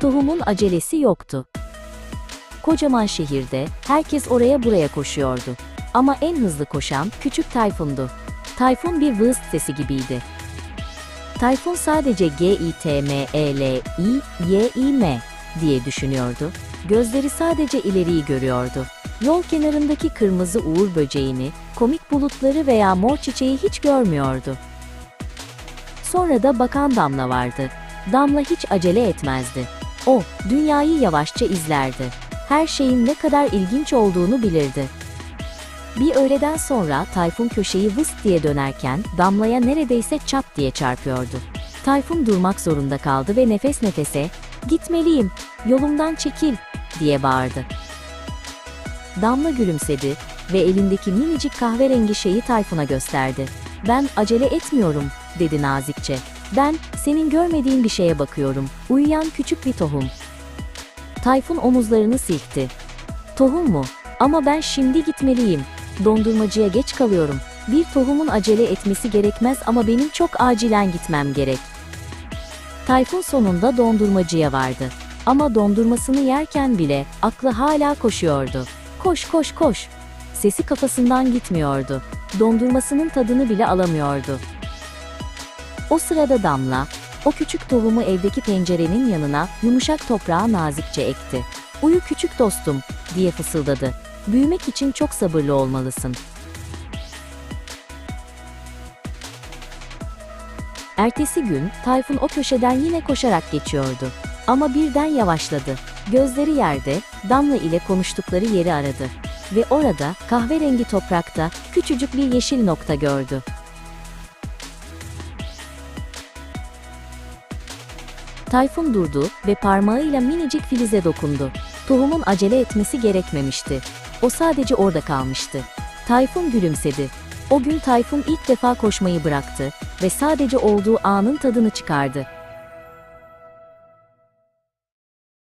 Tohumun acelesi yoktu. Kocaman şehirde herkes oraya buraya koşuyordu. Ama en hızlı koşan küçük Tayfun'du. Tayfun bir vız sesi gibiydi. Tayfun sadece G-I-T-M-E-L-I-Y-I-M diye düşünüyordu. Gözleri sadece ileriyi görüyordu. Yol kenarındaki kırmızı uğur böceğini, komik bulutları veya mor çiçeği hiç görmüyordu. Sonra da bakan Damla vardı. Damla hiç acele etmezdi. O, dünyayı yavaşça izlerdi. Her şeyin ne kadar ilginç olduğunu bilirdi. Bir öğleden sonra Tayfun köşeyi vıs diye dönerken Damla'ya neredeyse çat diye çarpıyordu. Tayfun durmak zorunda kaldı ve nefes nefese, gitmeliyim, yolumdan çekil, diye bağırdı. Damla gülümsedi ve elindeki minicik kahverengi şeyi Tayfun'a gösterdi. Ben acele etmiyorum, dedi nazikçe. Ben, senin görmediğin bir şeye bakıyorum. Uyuyan küçük bir tohum. Tayfun omuzlarını silkti. Tohum mu? Ama ben şimdi gitmeliyim. Dondurmacıya geç kalıyorum. Bir tohumun acele etmesi gerekmez ama benim çok acilen gitmem gerek. Tayfun sonunda dondurmacıya vardı. Ama dondurmasını yerken bile aklı hala koşuyordu. Koş koş koş. Sesi kafasından gitmiyordu. Dondurmasının tadını bile alamıyordu. O sırada Damla, o küçük tohumu evdeki pencerenin yanına yumuşak toprağa nazikçe ekti. Uyu küçük dostum, diye fısıldadı. Büyümek için çok sabırlı olmalısın. Ertesi gün Tayfun o köşeden yine koşarak geçiyordu. Ama birden yavaşladı. Gözleri yerde, Damla ile konuştukları yeri aradı. Ve orada, kahverengi toprakta, küçücük bir yeşil nokta gördü. Tayfun durdu ve parmağıyla minicik filize dokundu. Tohumun acele etmesi gerekmemişti. O sadece orada kalmıştı. Tayfun gülümsedi. O gün Tayfun ilk defa koşmayı bıraktı ve sadece olduğu anın tadını çıkardı.